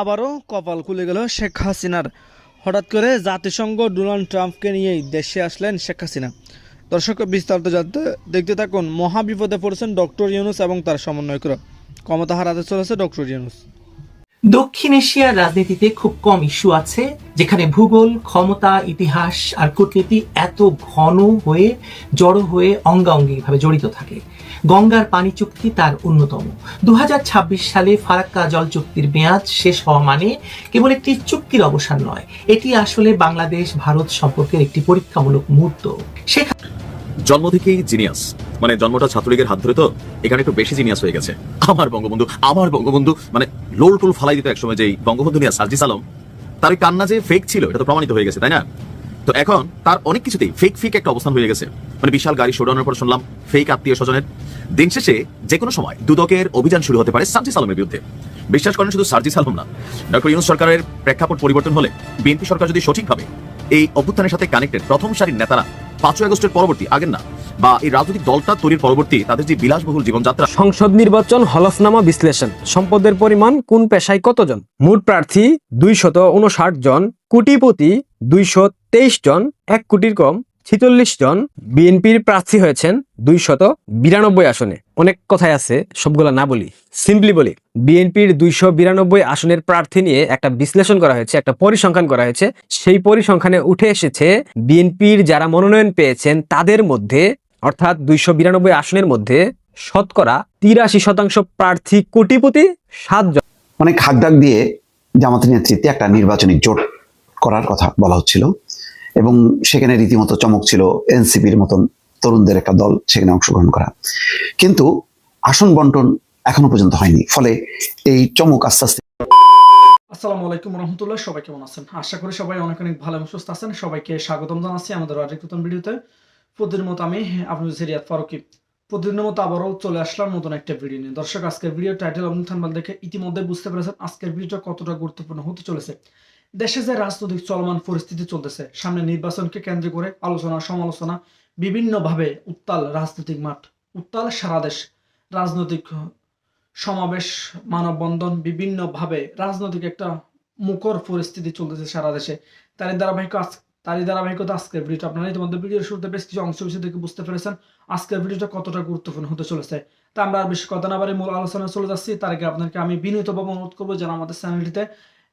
আবারও কপাল খুলে গেল শেখ হাসিনার। হঠাৎ করে জাতিসংঘ ডোনাল্ড ট্রাম্পকে নিয়েই দেশে আসলেন শেখ হাসিনা। দর্শক, বিস্তারিত জানতে দেখতে থাকুন, মহাবিপদে পড়েছেন ডক্টর ইউনুস এবং তার সমন্বয়করা। ক্ষমতা হারাতে চলেছে ডক্টর ইউনুস। দক্ষিণ এশিয়ার রাজনীতিতে খুব কম ইস্যু আছে, যেখানে ভূগোল, ক্ষমতা, ইতিহাস আর কূটনীতি এত ঘন হয়ে, জড়ো হয়ে অঙ্গাঙ্গিভাবে জড়িত থাকে। গঙ্গার পানি চুক্তি তার অন্যতম। দু হাজার ছাব্বিশ সালে ফারাক্কা জল চুক্তির মেয়াদ শেষ হওয়া মানে কেবল একটি চুক্তির অবসান নয়, এটি আসলে বাংলাদেশ ভারত সম্পর্কের একটি পরীক্ষামূলক মুহূর্ত। শেখ জন্ম থেকেই জিনিয়াস মানে জন্মটা ছাত্রলীগের হাত ধরে তো, এখানে একটু বেশি জিনিয়াস হয়ে গেছে। আমার বঙ্গবন্ধু আমার বঙ্গবন্ধু মানে লোল টোল ফালাই দিত একসময় যে বঙ্গবন্ধু নিয়ে সার্জিস আলম, তার কান্না যে ফেক ছিল, এটা তো প্রমাণিত হয়ে গেছে, তাই না? তো এখন তার অনেক কিছুতেই ফেক ফেক একটা অবস্থান হয়ে গেছে। মানে বিশাল গাড়ি শোডাউনের পর শুনলাম ফেক আত্মীয় স্বজনের। দিন শেষে যে কোনো সময় দুদকের অভিযান শুরু হতে পারে সার্জিস আলমের বিরুদ্ধে। বিশ্বাস করেন শুধু সার্জিস আলম না ডক্টর ইউনুস সরকারের প্রেক্ষাপট পরিবর্তন হলে বিএনপি সরকার যদি সঠিকভাবে এই অভ্যুত্থানের সাথে কানেক্টেড প্রথম সারির নেতারা পাঁচই আগস্টের পরবর্তী, আগের না, বা এই রাজনৈতিক দলটা তৈরির পরবর্তী, তাদের যে বিলাসবহুল জীবনযাত্রা। সংসদ নির্বাচন হলফনামা বিশ্লেষণ, সম্পদের পরিমাণ কোন পেশায় কতজন? মোট প্রার্থী দুইশত উনষাট জন, কোটিপতি দুইশো তেইশ জন, এক কোটির কম ছিচল্লিশ জন। বিএনপির প্রার্থী হয়েছেন দুইশত বিরানব্বই আসনে। অনেক কথাই আছে, সবগুলা না বলি। সিম্পলি বলি, বিএনপির দুইশো বিরানব্বই আসনের প্রার্থী নিয়ে একটা বিশ্লেষণ করা হয়েছে, একটা পরিসংখ্যান করা হয়েছে। সেই পরিসংখ্যানে উঠে এসেছে, বিএনপির যারা মনোনয়ন পেয়েছেন তাদের মধ্যে, অর্থাৎ দুইশো বিরানব্বই আসনের মধ্যে শতকরা তিরাশি শতাংশ প্রার্থী কোটিপতি সাতজন। অনেক হাকডাক দিয়ে জামাতের নেতৃত্বে একটা নির্বাচনী জোট করার কথা বলা হচ্ছিল, এবং সেখানে রীতিমতো চমক ছিল এনসিপির মতন তরুণদের একটা দল সেখানে অংশগ্রহণ করা। কিন্তু আসন বন্টন এখনও পর্যন্ত হয়নি। ফলে এই চমক আস্তে আস্তে আসসালামু আলাইকুম রহমতুল্লাহ, সবাই কেমন আছেন? আশা করি সবাই অনেক অনেক ভালো এবং সুস্থ আছেন। সবাইকে স্বাগতম জানাচ্ছি আমাদের আরেক নতুন ভিডিওতে। প্রতিদিন মতো আমি, আপনাদের সিরিয়াত ফারুকি। প্রতিদিনের মতো আবারও চলে আসলাম নতুন একটা ভিডিও নিয়ে। দর্শক, আজকের ভিডিও টাইটেল এবং থানবাল দেখে ইতিমধ্যে বুঝতে পেরেছেন আজকের ভিডিওটা কতটা গুরুত্বপূর্ণ হতে চলেছে। দেশে যে রাজনৈতিক চলমান পরিস্থিতি চলতেছে, সামনে নির্বাচনকে কেন্দ্র করে আলোচনা, সমালোচনা বিভিন্নভাবে উত্তাল রাজনৈতিক মাঠ, উত্তাল সারা দেশ, রাজনৈতিক সমাবেশ, মানববন্ধন, বিভিন্নভাবে রাজনৈতিক একটা মুখর পরিস্থিতি চলতেছে সারা দেশে। তারই ধারাবাহিক তারই ধারাবাহিকতা আজকের ভিডিওটা। আপনারা ইতিমধ্যে ভিডিওর শুরুতে বেশ কিছু অংশ বিষয় থেকে বুঝতে পেরেছেন আজকের ভিডিওটা কতটা গুরুত্বপূর্ণ হতে চলেছে। তা আমরা আর বেশি কথা না বাড়ি মূল আলোচনায় চলে যাচ্ছি। তার আগে আপনাকে আমি বিনীতভাবে অনুরোধ করব যেন আমাদের চ্যানেলটিতে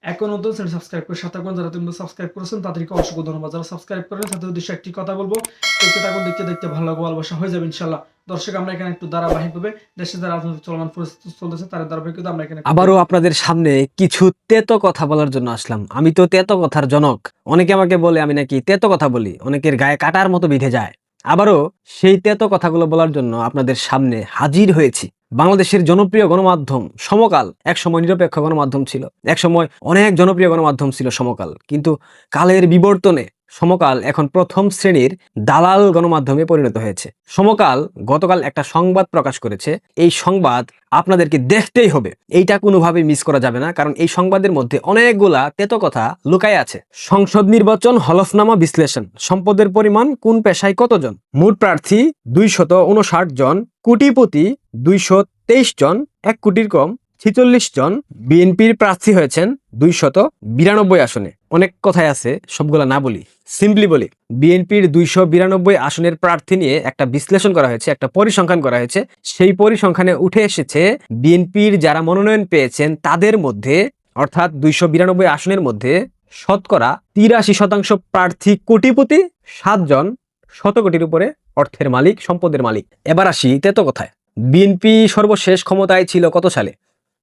এখন নতুন চ্যানেল সাবস্ক্রাইব করে সাথে থাকুন যারা তুমি সাবস্ক্রাইব করেছেন তাদেরকে অসংখ্য ধন্যবাদ। যারা সাবস্ক্রাইব করেন তাদের উদ্দেশ্যে একটি কথা বলব দেখতে থাকুন দেখতে দেখতে ভালো লাগবে ভালোবাসা হয়ে যাবে ইনশাল্লাহ দর্শক আমরা এখানে একটু ধারাবাহিকভাবে দেশে যে রাজনৈতিক চলমান পরিস্থিতি চলতেছে তার ধারাবাহিকতা আমরা এখানে আবারও আপনাদের সামনে কিছু তেতো কথা বলার জন্য আসলাম। আমি তো তেতো কথার জনক। অনেকে আমাকে বলে আমি নাকি তেতো কথা বলি। অনেকের গায়ে কাটার মতো বিধে যায়। আবারও সেই তেতো কথাগুলো বলার জন্য আপনাদের সামনে হাজির হয়েছি। বাংলাদেশের জনপ্রিয় গণমাধ্যম সমকাল একসময় নিরপেক্ষ গণমাধ্যম ছিল, একসময় অনেক জনপ্রিয় গণমাধ্যম ছিল সমকাল। কিন্তু কালের বিবর্তনে সমকাল এখন প্রথম শ্রেণির দালাল গণমাধ্যমে পরিণত হয়েছে। সমকাল গতকাল একটা সংবাদ প্রকাশ করেছে। এই সংবাদ আপনাদেরকে দেখতেই হবে। এইটা কোনোভাবে মিস করা যাবে না, কারণ এই সংবাদের মধ্যে অনেকগুলা তেতো কথা লুকায় আছে। সংসদ নির্বাচন, হলফনামা বিশ্লেষণ, সম্পদের পরিমাণ, কোন পেশায় কতজন? মোট প্রার্থী দুইশত উনষাট জন, কোটিপতি দুইশো তেইশ জন, এক কোটির কম ছিচল্লিশ জন। বিএনপির প্রার্থী হয়েছেন দুইশত বিরানব্বই আসনে। অনেক কথাই আছে, সবগুলা না বলি। সিম্পলি বলি বিএনপির দুইশো বিরানব্বই আসনের প্রার্থী নিয়ে একটা বিশ্লেষণ করা হয়েছে, একটা পরিসংখ্যান করা হয়েছে। সেই পরিসংখ্যানে উঠে এসেছে বিএনপির যারা মনোনয়ন পেয়েছেন, তাদের মধ্যে, অর্থাৎ দুইশো বিরানব্বই আসনের মধ্যে শতকরা তিরাশি শতাংশ প্রার্থী কোটিপতি, সাতজন শত কোটির উপরে অর্থের মালিক, সম্পদের মালিক। এবার আসি তেতো কথায়। বিএনপি সর্বশেষ ক্ষমতায় ছিল কত সালে?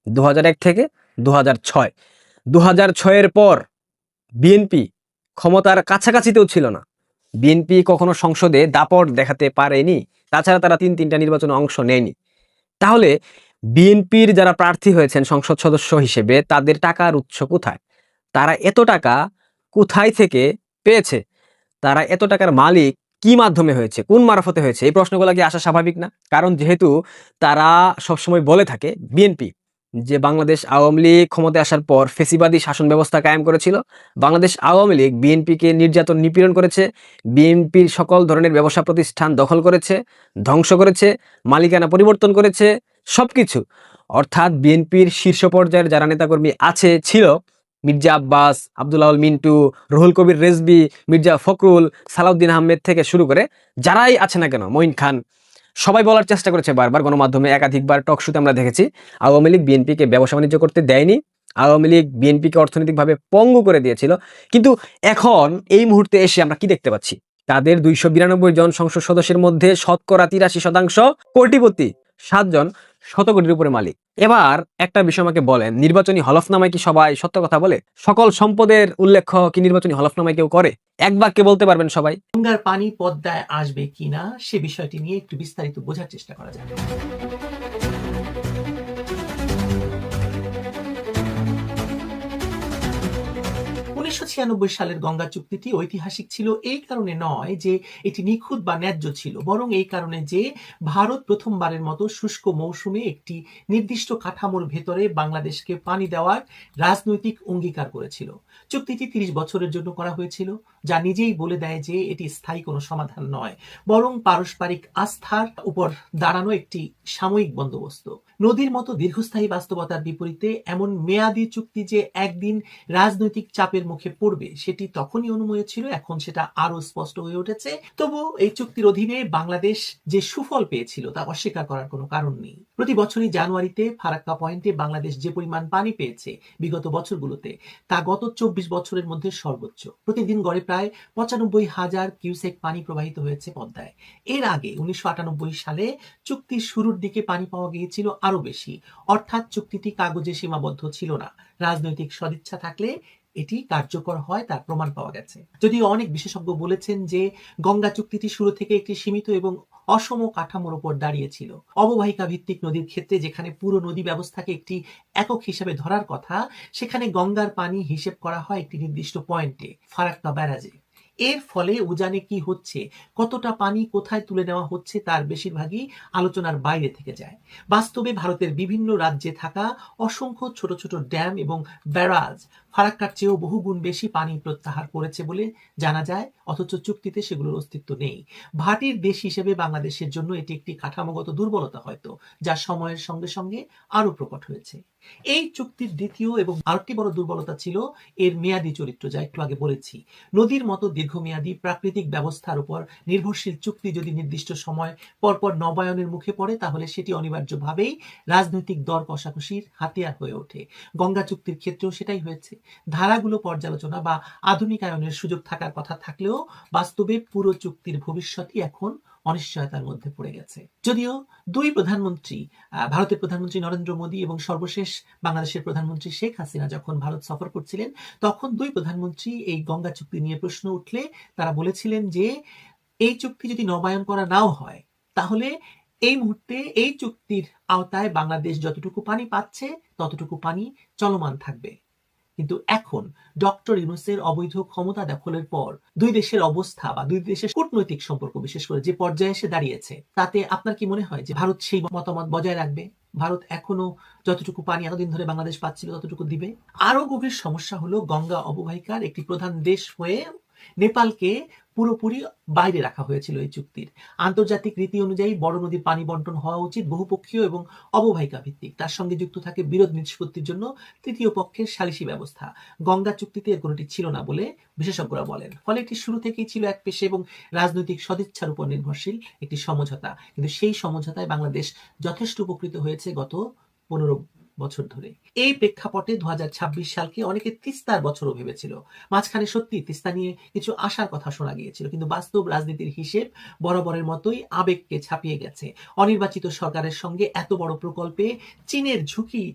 দু হাজার এক থেকে দু হাজার ছয়। দু হাজার ছয়ের পর বিএনপি ক্ষমতার কাছাকাছিতেও ছিল না। বিএনপি কখনো সংসদে দাপট দেখাতে পারেনি, তাছাড়া তারা তিন তিনটা নির্বাচনে অংশ নেয়নি। তাহলে বিএনপির যারা প্রার্থী হয়েছেন সংসদ সদস্য হিসেবে, তাদের টাকার উৎস কোথায়? তারা এত টাকা কোথায় থেকে পেয়েছে? তারা এত টাকার মালিক কি মাধ্যমে হয়েছে? কোন মারফতে হয়েছে? এই প্রশ্নগুলো কি আসা স্বাভাবিক না? কারণ যেহেতু তারা সবসময় বলে থাকে বিএনপি যে বাংলাদেশ আওয়ামী লীগ ক্ষমতায় আসার পর ফেসিবাদী শাসন ব্যবস্থা কায়েম করেছিল, বাংলাদেশ আওয়ামী লীগ বিএনপিকে নির্যাতন নিপীড়ন করেছে, বিএনপির সকল ধরনের ব্যবসা প্রতিষ্ঠান দখল করেছে, ধ্বংস করেছে, মালিকানা পরিবর্তন করেছে সব কিছু অর্থাৎ বিএনপির শীর্ষ পর্যায়ের যারা নেতাকর্মী আছে, ছিল মির্জা আব্বাস, আব্দুল্লাহ মিন্টু, রুহুল কবির রেজবি মির্জা ফখরুল, সালাউদ্দিন আহমেদ থেকে শুরু করে যারাই আছে না কেন, মঈন খান সবাই বলার চেষ্টা করেছে বারবার, গণমাধ্যমে একাধিকবার টক শুতে আমরা দেখেছি, আওয়ামী লীগ বিএনপিকে ব্যবসা বাণিজ্য করতে দেয়নি, আওয়ামী লীগ বিএনপিকে অর্থনৈতিকভাবে পঙ্গু করে দিয়েছিল, কিন্তু এখন এই মুহূর্তে এসে আমরা কি দেখতে পাচ্ছি? তাদের দুইশো বিরানব্বই জন সংসদ সদস্যের মধ্যে শতকরা তিরাশি শতাংশ কোটিপতি, সাতজন শত কোটির উপরে মালিক। এবার একটা বিষয় আমাকে বলেন, নির্বাচনী হলফনামায় কি সবাই সত্য কথা বলে? সকল সম্পদের উল্লেখ কি নির্বাচনী হলফনামায় কেউ করে? এক বাক্যে বলতে পারবেন সবাই। গঙ্গার পানি পদ্মায় আসবে কিনা, সে বিষয়টি নিয়ে একটু বিস্তারিত বোঝার চেষ্টা করা যাবে উনিশশো ছিয়ানব্বই সালের গঙ্গা চুক্তিটি ঐতিহাসিক ছিল এই কারণে নয় যে এটি নিখুঁত বা ন্যায্য ছিল, বরং এই কারণে যে ভারত প্রথমবারের মতো শুষ্ক মৌসুমে একটি নির্দিষ্ট কাঠামোর ভেতরে বাংলাদেশকে পানি দেওয়ার রাজনৈতিক অঙ্গীকার করেছিল। চুক্তিটি তিরিশ বছরের জন্য করা হয়েছিল। যা নিজেই বলে দেয় যে এটি স্থায়ী কোনো সমাধান নয়, বরং পারস্পরিক আস্থার উপর দাঁড়ানো একটি সাময়িক বন্দোবস্ত। নদীর মতো দীর্ঘস্থায়ী বাস্তবতার বিপরীতে এমন মেয়াদি চুক্তি যে একদিন রাজনৈতিক চাপের মুখে পড়বে, সেটি তখনই অনুময় ছিল, এখন সেটা আরও স্পষ্ট হয়ে উঠেছে। তবু এই চুক্তির অধীনে বাংলাদেশ যে সুফল পেয়েছিল তা অস্বীকার করার কোনো কারণ নেই। প্রতি বছরই জানুয়ারিতে ফারাক্কা পয়েন্টে বাংলাদেশ যে পরিমাণ পানি পেয়েছে বিগত বছরগুলোতে, তা গত চব্বিশ বছরের মধ্যে সর্বোচ্চ। প্রতিদিন গড়ে প্রায় পঁচানব্বই হাজার কিউসেক পানি প্রবাহিত হয়েছে পদ্মায়। এর আগে উনিশশো সালে চুক্তির শুরুর দিকে পানি পাওয়া গিয়েছিল আরও বেশি। অর্থাৎ চুক্তিটি কাগজে সীমাবদ্ধ ছিল না। রাজনৈতিক সদিচ্ছা থাকলে এটি কার্যকর হয় তার প্রমাণ পাওয়া গেছে। যদিও অনেক বিশেষজ্ঞ বলেছেন যে গঙ্গা চুক্তিটি শুরু থেকে একটি সীমিত এবং অসম কাঠামোর উপর দাঁড়িয়েছিল অববাহিকা ভিত্তিক নদীর ক্ষেত্রে যেখানে পুরো নদী ব্যবস্থাকে একটি একক হিসেবে ধরার কথা, সেখানে গঙ্গার পানি হিসেব করা হয় একটি নির্দিষ্ট পয়েন্টে, ফারাক্কা ব্যারাজে। এর ফলে উজানে কি হচ্ছে, কতটা পানি কোথায় তুলে নেওয়া হচ্ছে তার বেশিরভাগই আলোচনার বাইরে থেকে যায়। বাস্তবে ভারতের বিভিন্ন রাজ্যে থাকা অসংখ্য ছোট ছোট ড্যাম এবং ব্যারাজ ফারাক্কার চেয়েও বহুগুণ বেশি পানি প্রত্যাহার করেছে বলে জানা যায়, অথচ চুক্তিতে সেগুলোর অস্তিত্ব নেই। ভাটির দেশ হিসেবে বাংলাদেশের জন্য এটি একটি কাঠামোগত দুর্বলতা হয়তো, যা সময়ের সঙ্গে সঙ্গে আরও প্রকট হয়েছে। এই চুক্তির দ্বিতীয় এবং আরেকটি বড় দুর্বলতা ছিল, এর মেয়াদি চরিত্র যা একটু আগে বলেছি। নদীর মতো দীর্ঘমেয়াদী প্রাকৃতিক ব্যবস্থার উপর নির্ভরশীল চুক্তি যদি নির্দিষ্ট সময় পরপর নবায়নের মুখে পড়ে, তাহলে সেটি অনিবার্যভাবেই রাজনৈতিক দর কষাকষির হাতিয়ার হয়ে ওঠে। গঙ্গা চুক্তির ক্ষেত্রেও সেটাই হয়েছে। ধারাগুলো পর্যালোচনা বা আধুনিকায়নের সুযোগ থাকার কথা থাকলেও বাস্তবে পুরো চুক্তির ভবিষ্যৎই এখন অনিশ্চয়তার মধ্যে পড়ে গেছে। যদিও দুই প্রধানমন্ত্রী ভারতের প্রধানমন্ত্রী নরেন্দ্র মোদী এবং সর্বশেষ বাংলাদেশের প্রধানমন্ত্রী শেখ হাসিনা যখন ভারত সফর করছিলেন, তখন দুই প্রধানমন্ত্রী এই গঙ্গা চুক্তি নিয়ে প্রশ্ন উঠলে তারা বলেছিলেন যে, এই চুক্তি যদি নবায়ন করা নাও হয়, তাহলে এই মুহূর্তে এই চুক্তির আওতায় বাংলাদেশ যতটুকু পানি পাচ্ছে, ততটুকু পানি চলমান থাকবে। কিন্তু এখন ডক্টর ইউনুসের অবৈধ ক্ষমতা দখলের পর দুই দেশের অবস্থা বা দুই দেশের কূটনৈতিক সম্পর্ক, বিশেষ করে যে পর্যায়ে এসে দাঁড়িয়েছে, তাতে আপনার কি মনে হয় যে ভারত সেই মতামত বজায় রাখবে? ভারত এখনও যতটুকু পানি এতদিন ধরে বাংলাদেশ পাচ্ছিল ততটুকু দিবে? আরও গভীর সমস্যা হলো গঙ্গা অববাহিকার একটি প্রধান দেশ হয়ে নেপালকে পুরোপুরি বাইরে রাখা হয়েছিল এই চুক্তির। আন্তর্জাতিক রীতি অনুযায়ী বড় নদীর পানি বন্টন হওয়া উচিত বহুপক্ষীয় এবং অববাহিকা ভিত্তিক। তার সঙ্গে যুক্ত থাকে বিরোধ নিষ্পত্তির জন্য তৃতীয় পক্ষের সালিসি ব্যবস্থা। গঙ্গা চুক্তিতে এর কোনোটি ছিল না বলে বিশেষজ্ঞরা বলেন। ফলে এটি শুরু থেকেই ছিল এক পেশে এবং রাজনৈতিক সদিচ্ছার উপর নির্ভরশীল একটি সমঝোতা। কিন্তু সেই সমঝোতায় বাংলাদেশ যথেষ্ট উপকৃত হয়েছে গত পনেরো বছর ধরে। এই প্রেক্ষাপটে দু সালকে অনেকে তিস্তার বছরও ভেবেছিল। মাঝখানে সত্যি তিস্তা নিয়ে কিছু আশার কথা শোনা গিয়েছিল, কিন্তু বাস্তব রাজনীতির হিসেব বরাবরের মতোই আবেগকে ছাপিয়ে গেছে। অনির্বাচিত সরকারের সঙ্গে এত বড় প্রকল্পে চীনের ঝুঁকি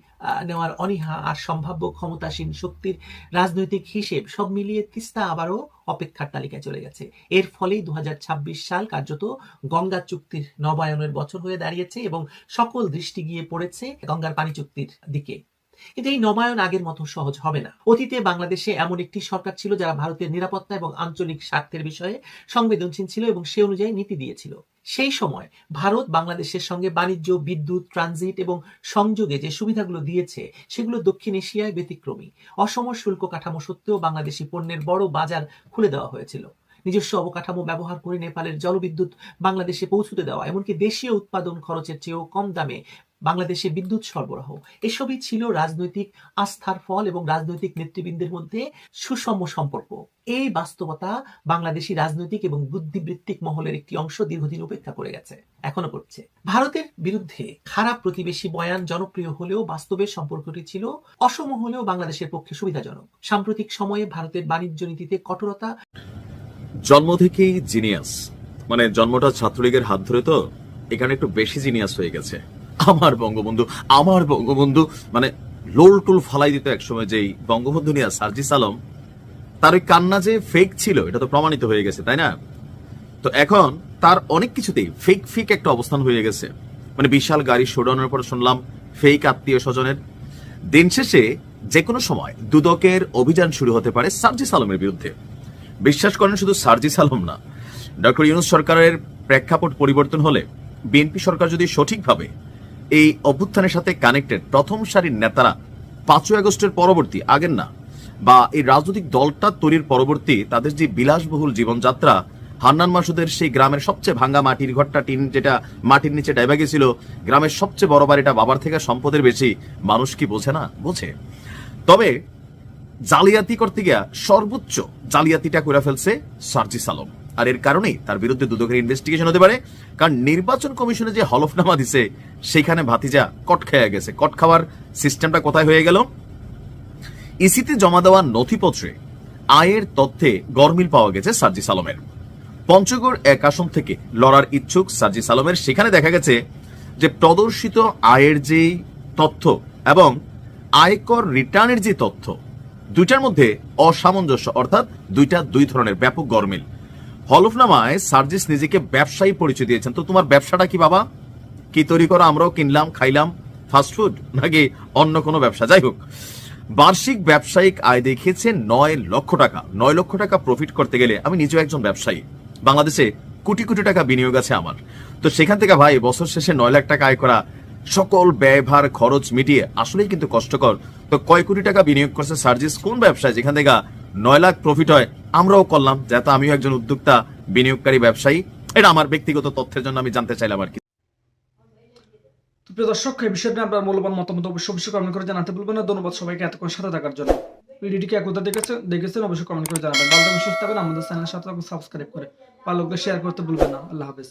নেওয়ার অনীহা আর সম্ভাব্য ক্ষমতাসীন শক্তির রাজনৈতিক হিসেব সব মিলিয়ে তিস্তা আবারও অপেক্ষার তালিকায় চলে গেছে। এর ফলেই দু সাল কার্যত গঙ্গা চুক্তির নবায়নের বছর হয়ে দাঁড়িয়েছে এবং সকল দৃষ্টি গিয়ে পড়েছে গঙ্গার পানি চুক্তির দিকে। কিন্তু এই নবায়ন আগের মতো সহজ হবে না। অতীতে বাংলাদেশে এমন একটি সরকার ছিল যারা ভারতের নিরাপত্তা এবং আঞ্চলিক স্বার্থের বিষয়ে সংবেদনশীল ছিল এবং সে অনুযায়ী নীতি দিয়েছিল। সেই সময় ভারত বাংলাদেশের সঙ্গে বাণিজ্য, বিদ্যুৎ, ট্রানজিট এবং সংযোগে যে সুবিধাগুলো দিয়েছে, সেগুলো দক্ষিণ এশিয়ায় ব্যতিক্রমী। অসম শুল্ক কাঠামো সত্ত্বেও বাংলাদেশি পণ্যের বড় বাজার খুলে দেওয়া হয়েছিল। নিজস্ব অবকাঠামো ব্যবহার করে নেপালের জলবিদ্যুৎ বাংলাদেশে পৌঁছতে দেওয়া, এমনকি দেশীয় উৎপাদন খরচের চেয়েও কম দামে বাংলাদেশে বিদ্যুৎ সরবরাহ। এসবই ছিল রাজনৈতিক আস্থার ফল এবং রাজনৈতিক নেতৃবৃন্দের মধ্যে সুষম সম্পর্ক। এই বাস্তবতা বাংলাদেশি রাজনৈতিক এবং বুদ্ধিবৃত্তিক মহলের একটি অংশ দীর্ঘদিন উপেক্ষা করে গেছে, এখনও করছে। ভারতের বিরুদ্ধে খারাপ প্রতিবেশী বয়ান জনপ্রিয় হলেও বাস্তবে সম্পর্কটি ছিল অসম হলেও বাংলাদেশের পক্ষে সুবিধাজনক। সাম্প্রতিক সময়ে ভারতের বাণিজ্য নীতিতে কঠোরতা জন্ম থেকেই জিনিয়াস মানে জন্মটা ছাত্রলীগের হাত ধরে তো, এখানে একটু বেশি জিনিয়াস হয়ে গেছে। আমার বঙ্গবন্ধু আমার বঙ্গবন্ধু মানে লোল টুল ফালাই দিত একসময় যেই বঙ্গবন্ধু নিয়ে সার্জিস আলম, তার ওই কান্না যে ফেক ছিল, এটা তো প্রমাণিত হয়ে গেছে, তাই না? তো এখন তার অনেক কিছুতেই ফেক ফেক একটা অবস্থান হয়ে গেছে। মানে বিশাল গাড়ি শোডাউনের পর শুনলাম ফেক আত্মীয় স্বজনের। দিন শেষে যে কোনো সময় দুদকের অভিযান শুরু হতে পারে সার্জিস আলমের বিরুদ্ধে। বিশ্বাস করেন শুধু সার্জিস আলম না, ডক্টর ইউনুস সরকারের প্রেক্ষাপট পরিবর্তন হলে বিএনপি সরকার যদি সঠিকভাবে এই অভ্যুত্থানের সাথে কানেক্টেড প্রথম সারির নেতারা পাঁচই আগস্টের পরবর্তী, আগের না, বা এই রাজনৈতিক দলটা তৈরির পরবর্তী, তাদের যে বিলাসবহুল জীবনযাত্রা, হান্নান মাসুদের সেই গ্রামের সবচেয়ে ভাঙ্গা মাটির ঘরটা, টিন যেটা মাটির নিচে ডাইবা গেছিল, গ্রামের সবচেয়ে বড় বাড়িটা বাবার থেকে সম্পদের বেশি, মানুষ কি বোঝে না? বোঝে। তবে জালিয়াতি করতে গিয়া সর্বোচ্চ জালিয়াতিটা করে ফেলছে সার্জিস আলম। আর এর কারণেই তার বিরুদ্ধে দুদকের ইনভেস্টিগেশন হতে পারে। কারণ নির্বাচন কমিশনে যে হলফনামা দিছে, সেখানে ভাতিজা কট খেয়ে গেছে। কট খাওয়ার সিস্টেমটা কোথায় হয়ে গেল? ইসিতে জমা দেওয়া নথিপত্রে আয়ের তথ্যে গরমিল পাওয়া গেছে সার্জিস আলমের পঞ্চগড় এক আসন থেকে লড়ার ইচ্ছুক সার্জিস সালমের সেখানে দেখা গেছে যে প্রদর্শিত আয়ের যে তথ্য এবং আয়কর রিটার্নের যে তথ্য, দুইটার মধ্যে অসামঞ্জস্য, অর্থাৎ দুইটা দুই ধরনের ব্যাপক গরমিল। হলফনামায় সার্জিস নিজেকে ব্যবসায়ী পরিচয় দিয়েছেন। তো তোমার ব্যবসাটা কি বাবা? কি তৈরি করো আমরাও কিনলাম, খাইলাম ফাস্টফুড নাকি অন্য কোনো ব্যবসা? যাই হোক, বার্ষিক ব্যবসায়িক আয় দেখিয়েছে নয় লক্ষ টাকা। নয় লক্ষ টাকা প্রফিট করতে গেলে আমি নিজেও একজন ব্যবসায়ী। বাংলাদেশে কোটি কোটি টাকা বিনিয়োগ আছে আমার। তো সেখান থেকে ভাই, বছর শেষে নয় লাখ টাকা আয় করা, সকল ব্যয়ভার খরচ মিটিয়ে, আসলেই কিন্তু কষ্টকর। তো কয় কোটি টাকা বিনিয়োগ করছে সার্জিস? কোন ব্যবসায়? যেখান থেকে নয় লাখ প্রফিট হয় আমরাও করলাম যাতে আমিও একজন উদ্যোক্তা, বিনিয়োগকারী ব্যবসায়ী, এটা আমার ব্যক্তিগত তথ্যের জন্য আমি জানতে চাইলাম আর কি। প্রিয় দর্শক, এই বিষয়টা আপনার মূল্যবান মতামত অবশ্যই অবশ্যই কমেন্ট করে জানাতে ভুলবেন না। ধন্যবাদ সবাইকে এতক্ষণ সাথে থাকার জন্য। ভিডিওটিকে একতা দেখেছেন দেখেছেন অবশ্যই কমেন্ট করে জানাবেন। ভালো থাকবেন, সুস্থ থাকবেন। আমাদের চ্যানেলের সাথে সাবস্ক্রাইব করে। পালকদের শেয়ার করতে ভুলবেন না। আল্লাহ হাফেজ।